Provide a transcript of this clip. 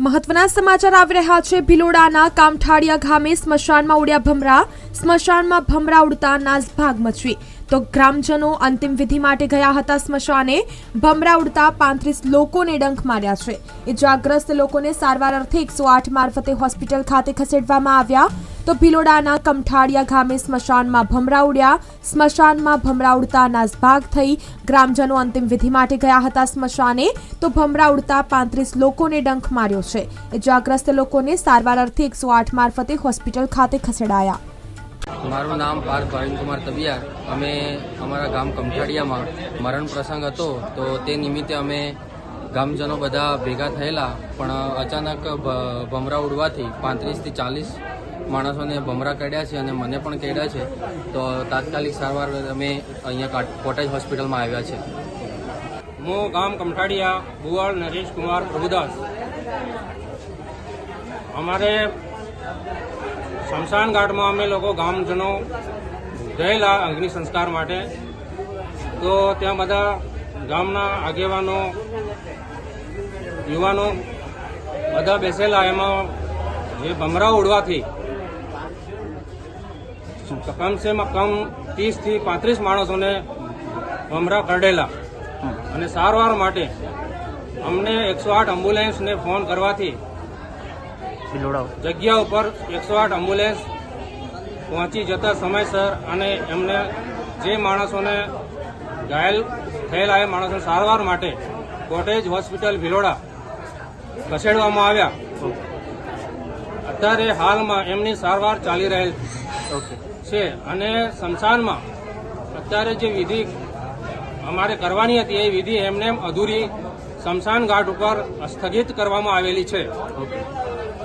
મહત્વના સમાચાર આવી રહ્યા છે. ભિલોડાના કામઠાળિયા ગામે સ્મશાનમાં ઉડ્યા ભમરા. સ્મશાનમાં ભમરા ઉડતા નાસભાગ મચવી તો ગ્રામજનો અંતિમ વિધિ માટે ગયા હતા સ્મશાને. ભમરા ઉડતા પાંત્રીસ લોકોને ડંખ માર્યા છે. ઇજાગ્રસ્ત લોકોને સારવાર અર્થે એકસો આઠ મારફતે હોસ્પિટલ ખાતે ખસેડવામાં આવ્યા. તો ભિલોડાના કમઠાળિયા ગામે સ્મશાનમાં ભમરા ઉડ્યા. સ્મશાનમાં ભમરા ઉડતા નાસભાગ થઈ ગ્રામજનો અંતિમ વિધિ માટે ગયા હતા સ્મશાને. તો ભમરા ઉડતા પાંત્રીસ લોકોને ડંખ માર્યો છે. ઇજાગ્રસ્ત લોકોને સારવાર અર્થે એકસો આઠ મારફતે હોસ્પિટલ ખાતે ખસેડાયા. મારું નામ પાર્થ ભાવિનકુમાર તબિયા અમે અમારા ગામ કમઠાડિયામાં મરણ પ્રસંગ હતો તો તે નિમિત્તે અમે ગામજનો બધા ભેગા થયેલા, પણ અચાનક ભમરા ઉડવાથી પાંત્રીસથી ચાલીસ માણસોને ભમરા કાઢ્યા છે અને મને પણ કાઢ્યા છે. તો તાત્કાલિક સારવાર અમે અહીંયા કોટેજ હોસ્પિટલમાં આવ્યા છે. હું ગામ કમઠાડિયા બુવાળ નરેશ કુમાર પ્રભુદાસ. અમારે શમશાન ઘાટમાં અમે લોકો ગામજનો ગયેલા અગ્નિ સંસ્કાર માટે. તો ત્યાં બધા ગામના આગેવાનો યુવાનો બધા બેસેલા. એમાં જે ભમરા ઉડવાથી કમસે કમ ત્રીસથી પાંત્રીસ માણસોને ભમરા કરડેલા. અને સારવાર માટે અમને એકસો આઠ એમ્બ્યુલન્સને ફોન કરવાથી જગ્યા ઉપર એકસો આઠ એમ્બ્યુલન્સ પહોંચી જતા સમયસર અને એમને જે માણસોને ઘાયલ થયેલા એ માણસોને સારવાર માટે કોટેજ હોસ્પિટલ ભિલોડા ખસેડવામાં આવ્યા. અત્યારે હાલમાં એમની સારવાર ચાલી રહેલ છે અને શમશાનમાં અત્યારે જે વિધિ અમારે કરવાની હતી એ વિધિ એમને એમ અધૂરી સ્મશાન ઘાટ ઉપર સ્થગિત કરવામાં આવેલી છે.